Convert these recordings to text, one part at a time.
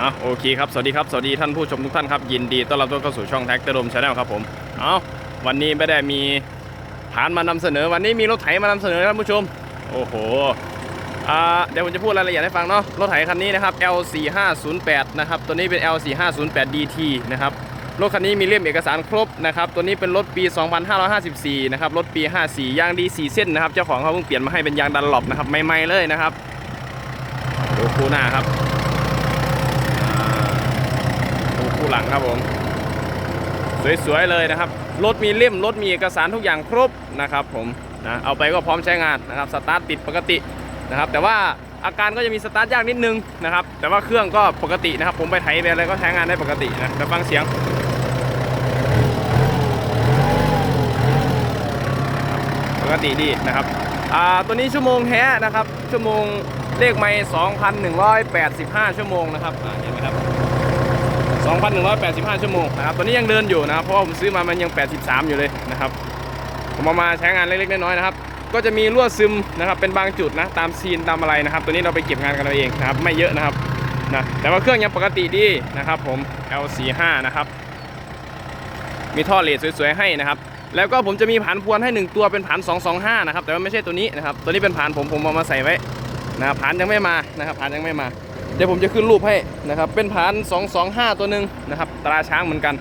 อะโอเคครับ สวัสดีครับ สวัสดีท่านผู้ชมทุกท่านครับ ยินดีต้อนรับทุกเข้าสู่ช่องแท็กเตอร์ดมชาแนลครับผม เอาวันนี้ไม่ได้มีผานมานำเสนอ วันนี้มีรถไถมานำเสนอท่านผู้ชม โอ้โห อ่า เดี๋ยวผมจะพูดรายละเอียดให้ฟังเนาะ รถไถคันนี้นะครับ L4508 นะครับ ตัวนี้เป็น L4508DT นะครับ รถคันนี้มีเล่มเอกสารครบนะครับ ตัวนี้เป็นรถปี 2554 นะครับ รถปี 54 ยางดี4เส้นนะครับ เจ้าของเขาเพิ่งเปลี่ยนมาให้เป็นยางดันหลบนะครับ ใหม่ๆเลยนะครับ ดูคู่หน้าครับอ่าดูคู่ หลังครับผม สวยๆเลยนะครับ รถมีเล่มรถมีเอกสารทุกอย่างครบนะครับผมนะเอาไปก็พร้อมใช้งานนะครับสตาร์ทติดปกตินะครับ แต่ว่าอาการก็จะมีสตาร์ทยากนิดนึงนะครับ แต่ว่าเครื่องก็ปกตินะครับ ผมไปไถไปอะไรก็ใช้งานได้ปกตินะไปฟังเสียงปกติดีนะครับอ่าตัวนี้ชั่วโมงแท้นะครับ ชั่วโมงเลขไม่2,185 ชั่วโมงนะครับเห็นไหมครับ 2,185 ชั่วโมงนะครับตัวนี้ยังเดินอยู่นะครับ เพราะว่าผมซื้อมามันยัง 83 อยู่เลยนะครับ ผมเอามาใช้งานเล็กๆน้อยๆนะครับ ก็จะมีรั่วซึมนะครับ เป็นบางจุดนะ ตามซีนตามอะไรนะครับ ตัวนี้เราไปเก็บงานกันเราเองนะครับ ไม่เยอะนะครับนะ แต่ว่าเครื่องยังปกติดีนะครับ ผม L45 นะครับ มีท่อเลสสวยๆให้นะครับ แล้วก็ผมจะมีผันพวนให้ 1 ตัวเป็นผัน225 นะครับ แต่ว่าไม่ใช่ตัวนี้นะครับ ตัวนี้เป็นผันผมผมเอามาใส่ไว้นะผันยังไม่มานะครับผันยังไม่มา เดี๋ยวผมจะขึ้นรูปให้นะครับ เป็นผัน225 ตัวหนึ่งนะครับ ตราช้างเหมือนกัน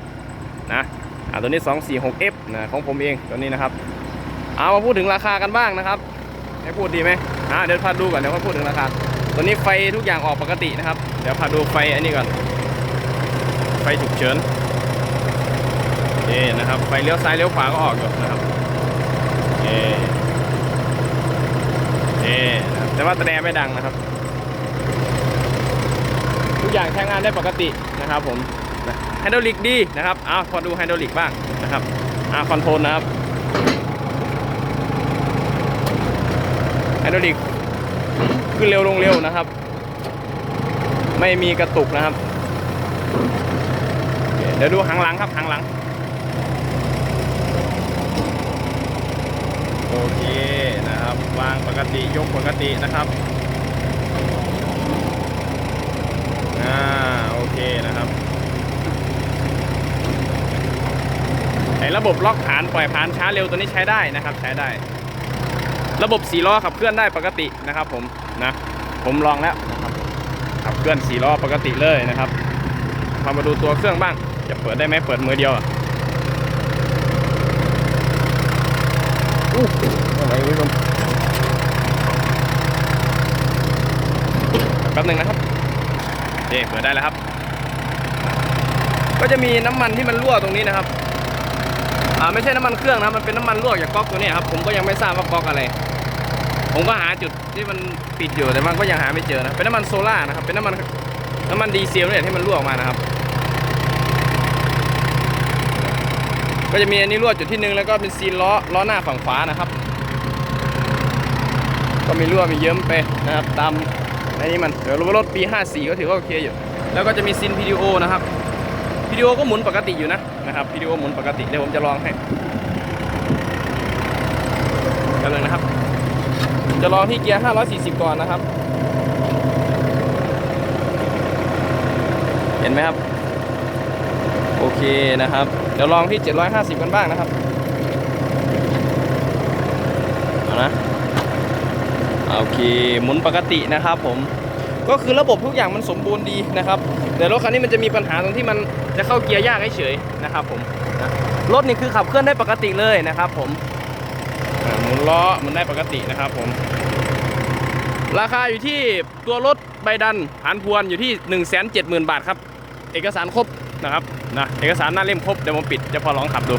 นะอ่าตัวนี้ 246F นะของผมเองตัวนี้นะครับ เอามาพูดถึงราคากันบ้างนะครับให้พูดดีไหมอ่าเดี๋ยวพาดูก่อนเดี๋ยวก็พูดถึงราคาตัวนี้ไฟทุกอย่างออกปกตินะครับ เดี๋ยวพาดูไฟอันนี้ก่อน ไฟฉุกเฉินนี่นะครับไฟเลี้ยวซ้ายเลี้ยวขวาก็ออกอยู่นะครับเอ่เอ่นะครับแต่ว่าแตะแดไม่ดังนะครับ กอย่างใช้งานได้ปกตินะครับผมไฮดรอลิกดีนะครับอ้าวพอดูไฮดรอลิกบ้างนะครับอ่าคอนโทรลนะครับไฮดรอลิกขึ้นเร็วลงเร็วนะครับ ไม่มีกระตุกนะครับเคเดี๋ยวดูหางหลังครับหางหลังโอเคนะครับวางปกติยกปกตินะครับอ่าโอเคนะครับ ไอ้ระบบล็อกฐานปล่อยผ่านช้าเร็วตัวนี้ใช้ได้นะครับ ใช้ได้ ระบบสีล้อขับเคลื่อนได้ปกตินะครับ ผมนะผมลองแล้วนะครับขับเคลื่อนสีล้อปกติเลยนะครับมามาดูตัวเครื่องบ้างจะเปิดได้ไหมเปิดมือเดียวอะอู้อะไรคุณผู้ชมแป๊บหนึงนะครับโอเคเปิดได้แล้วครับ ก็จะมีน้ำมันที่มันรั่วตรงนี้นะครับ อ่าไม่ใช่น้ำมันเครื่องนะมันเป็นน้ำมันรั่วจากก๊อกตัวนี้ครับผมก็ยังไม่ทราบว่าก๊อกอะไร ผมก็หาจุดที่มันปิดอยู่แต่มันก็ยังหาไม่เจอนะเป็นน้ำมันโซล่านะครับเป็นน้ำมันน้ำมันดีเซลเนี่ยที่มันรั่วออกมานะครับ ก็จะมีอันนี้รั่วจุดที่หนึ่งแล้วก็เป็นซีนล้อล้อหน้าฝั่งขวานะครับ ก็มีรั่วมีเยิ้มไปนะครับตามในนี้มันเดี๋ยวรถปี 54 ก็ถือว่าโอเคอยู่ แล้วก็จะมีซีน PDO นะครับ PDO ก็หมุนปกติอยู่นะนะครับ PDO หมุนปกติเดี๋ยวผมจะลองให้กันเลยนะครับ จะลองที่เกียร์ 540 ก่อนนะครับ เห็นไหมครับ โอเคนะครับ เดี๋ยวลองที่ 750 กันบ้างนะครับเอานะโอเคหมุนปกตินะครับผมก็คือระบบทุกอย่างมันสมบูรณ์ดีนะครับ แต่รถคันนี้มันจะมีปัญหาตรงที่มัน จะเข้าเกียร์ยากเฉยนะครับผมรถนี่คือขับเคลื่อนได้ปกติเลยนะครับผมหมุนล้อหมุนได้ปกตินะครับผม ราคาอยู่ที่ตัวรถใบดันผ่านพวนอยู่ที่170,000 บาทครับ เอกสารครบนะครับนะเอกสารหน้าเล่มครบเดี๋ยวผมปิดจะพอลองขับดู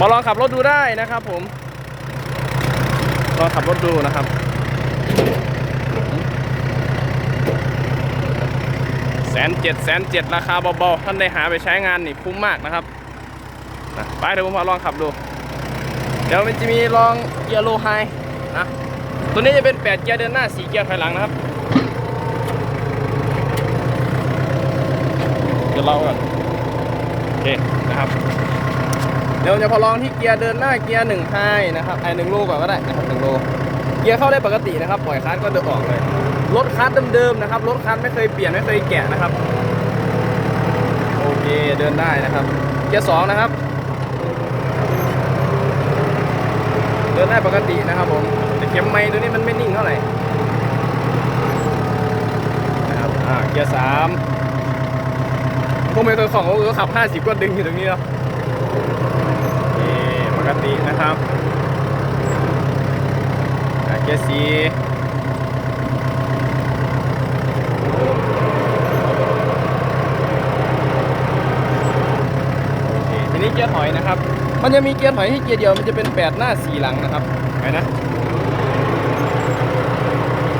มาลองขับรถดูได้นะครับผมลองขับรถดูนะครับแสนเจ็ดแสนเจ็ดราคาเบาๆ ท่านได้หาไปใช้งานนี่คุ้มมากนะครับนะไปเดี๋ยวผมพาลองขับดู เดี๋ยวมันจะมีลองเกียร์โลไฮนะ ตัวนี้จะเป็น 8 เกียร์เดินหน้า 4 เกียร์ถอยหลังนะครับ เดี๋ยวเราก่อนโอเคนะครับ เดี๋ยวจะพอลองที่เกียร์เดินหน้าเกียร์หนึ่งไฮนะครับไอหนึ่งโลก่อนก็ได้นะครับหนึ่งโล เกียร์เข้าได้ปกตินะครับ ปล่อยคันก็เดินออกเลย รถคัสเดิมๆนะครับ รถคัสไม่เคยเปลี่ยนไม่เคยแกะนะครับ โอเคเดินได้นะครับ เกียร์สองนะครับ เดินได้ปกตินะครับผมแต่เข็มไม้ตัวนี้มันไม่นิ่งเท่าไหร่นะครับอ่าเกียร์สามพวกเมย์ตัวสองก็ขับ50ก็ดึงอยู่ตรงนี้แล้วปกตินะครับเกียร์สี่โอ เคทีนี้เกียร์ถอยนะครับ มันจะมีเกียร์ถอยให้เกียร์เดียว มันจะเป็น8หน้า4หลังนะครับไปนะ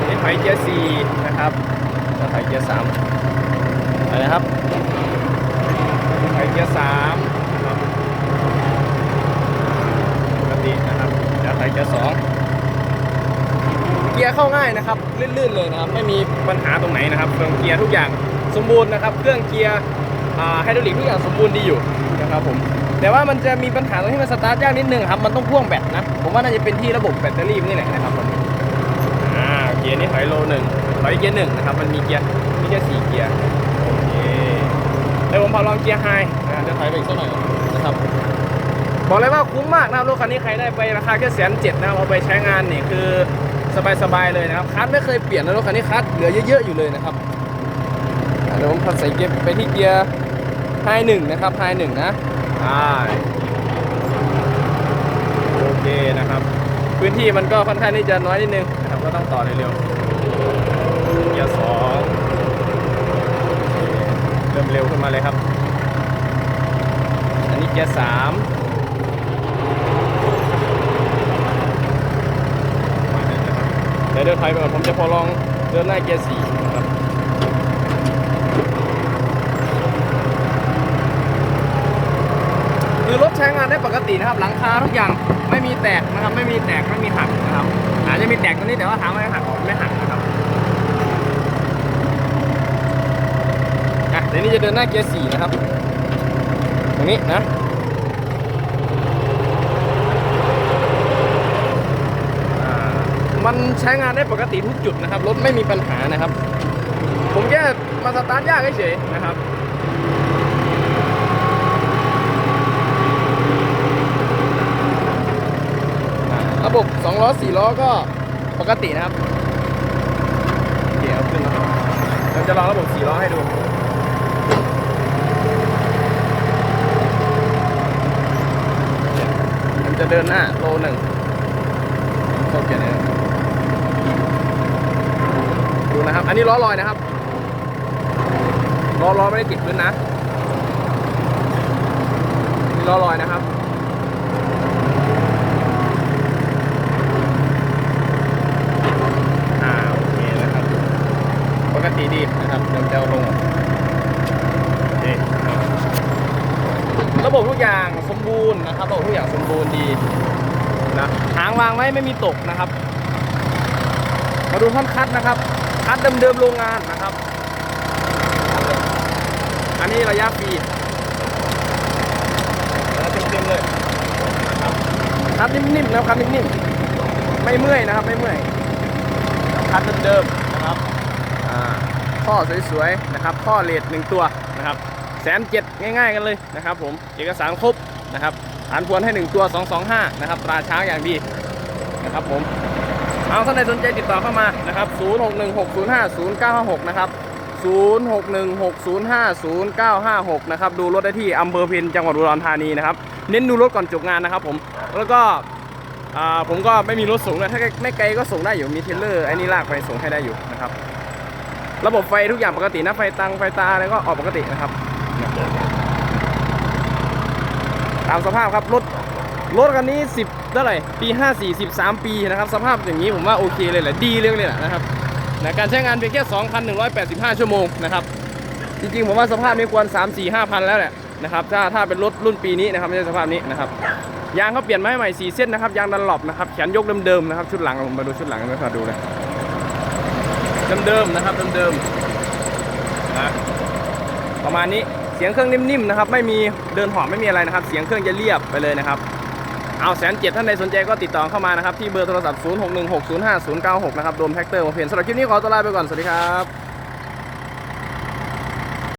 นี่ถอยเกียร์4นะครับแล้วถอยเกียร์3ไปนะครับถอยเกียร์3นะครับปกตินะครับแล้วถอยเกียร์2เกียร์เข้าง่ายนะครับลื่นๆเลยนะครับ ไม่มีปัญหาตรงไหนนะครับเครื่องเกียร์ทุกอย่างสมบูรณ์นะครับ เครื่องเกียร์อ่าไฮดรอลิกทุกอย่างสมบูรณ์ดีอยู่ นะครับผมแต่ว่ามันจะมีปัญหาตรงที่มันสตาร์ทยากนิดนึงครับมันต้องพ่วงแบตนะผมว่าน่าจะเป็นที่ระบบแบตเตอรี่นี่แหละนะครับผมอ่าเกียร์นี้ถอยโลหนึ่งถอยเกียร์หนึ่งนะครับมันมีเกียร์มีเกียร์สี่เกียร์โอเคเดี๋ยวผมพาลองเกียร์ไฮนะเดี๋ยวถอยไปอีกสักหน่อยนะครับบอกเลยว่าคุ้มมากนะครับรถคันนี้ใครได้ไปราคาแค่แสนเจ็ดนะครับเอาไปใช้งานนี่คือสบายๆเลยนะครับคัสไม่เคยเปลี่ยนนะรถคันนี้คัสเหลือเยอะๆอยู่เลยนะครับอะเดี๋ยวผมใส่เกียร์ไปที่เกียร์ ไฮหนึ่งนะครับไฮหนึ่งนะได้โอเคนะครับ พื้นที่มันก็ค่อนข้างที่จะน้อยนิดนึงนะครับก็ต้องต่อเร็วๆเกียร์สองเริ่มเร็วขึ้นมาเลยครับ อันนี้เกียร์สามเดี๋ยวเดินถอยไปก่อนผมจะพอลองเดินหน้าเกียร์สี่นะครับ คือรถ ใช้งานได้ปกตินะครับ หลังคาทุกอย่างไม่มีแตกนะครับ ไม่มีแตกไม่มีหักนะครับอาจจะมีแตกตรงนี้แต่ว่าถามว่าหักไม่หักนะครับอะเดี๋ยวนี้จะเดินหน้าเกียร์สี่นะครับ ตรงนี้นะมันใช้งานได้ปกติทุกจุดนะครับรถไม่มีปัญหานะครับ ผมแค่มาสตาร์ทยากเฉยๆนะครับ อ่า ระบบ2ล้อ4ล้อก็ปกตินะครับเดี๋ยวขึ้นแล้วเราจะลองระบบ4ล้อให้ดูมันจะเดินหน้าโลหนึ่งเข้าเกียร์เนี่ยดูนะครับ อันนี้ล้อลอยนะครับล้อล้อไม่ได้ติดพื้นนะนี่ล้อลอยนะครับ อ่าโอเคนะครับ ปกติดีนะครับเดี๋ยวจะเอาลงโอเคนะครับระบบทุกอย่างสมบูรณ์นะครับระบบทุกอย่างสมบูรณ์ดีนะหางวางไว้ไม่มีตกนะครับ มาดูท่อนคัดนะครับ คัดเดิมๆโรงงานนะครับ อันนี้ระยะปีแล้วเต็มๆเลยคัดนิ่มๆนะครับคัดนิ่มๆไม่เมื่อยนะครับไม่เมื่อยคันเดิมๆ ข้อสวยๆนะครับข้อเลดหนึ่งตัวนะครับแสนเจ็ดง่ายๆกันเลยนะครับผมเอกสารครบนะครับฐานพวนให้ 1 ตัว 225 นะครับตราช้างอย่างดีนะครับผมเอาท่านใดสนใจติดต่อเข้ามานะครับ 0616050956 นะครับ 0616050956 นะครับ ดูรถได้ที่อำเภอเพ็ญจังหวัดอุดรธานีนะครับ เน้นดูรถก่อนจบงานนะครับผม แล้วก็ผมก็ไม่มีรถส่งเลยถ้าไม่ไกลก็ส่งได้อยู่ มีเทรลเลอร์ไอ้นี่ลากไปส่งให้ได้อยู่นะครับ ระบบไฟทุกอย่างปกตินะไฟตังไฟตาอะไรก็ออกปกตินะครับ ตามสภาพครับรถรถคันนี้ 10เท่าไหร่ปี54 13 ปีนะครับ สภาพอย่างนี้ผมว่าโอเคเลยแหละดีเลยเลยแหละนะครับนะการใช้งานเพียงแค่ 2,185 ชั่วโมงนะครับ จริงๆ ผมว่าสภาพนี้ควร 3 4 5พันแล้วแหละนะครับ ถ้าถ้าเป็นรถรุ่นปีนี้นะครับไม่ใช่สภาพนี้นะครับ ยางเขาเปลี่ยนมาให้ใหม่ 4 เส้นนะครับ ยางดันหลบนะครับ แขนยกเดิมๆนะครับ ชุดหลังผมมาดูชุดหลังกันมาดูเลย เดิมๆนะครับเดิมๆนะประมาณนี้เสียงเครื่องนิ่มๆนะครับ ไม่มีเดินหอบไม่มีอะไรนะครับ เสียงเครื่องจะเรียบไปเลยนะครับเอาแสนเจ็ดท่านใดสนใจก็ติดต่อเข้ามานะครับ ที่เบอร์โทรศัพท์ 0616050096 นะครับโดมแท็กเตอร์มาเพนสำหรับคลิปนี้ขอตัวลาไปก่อน สวัสดีครับ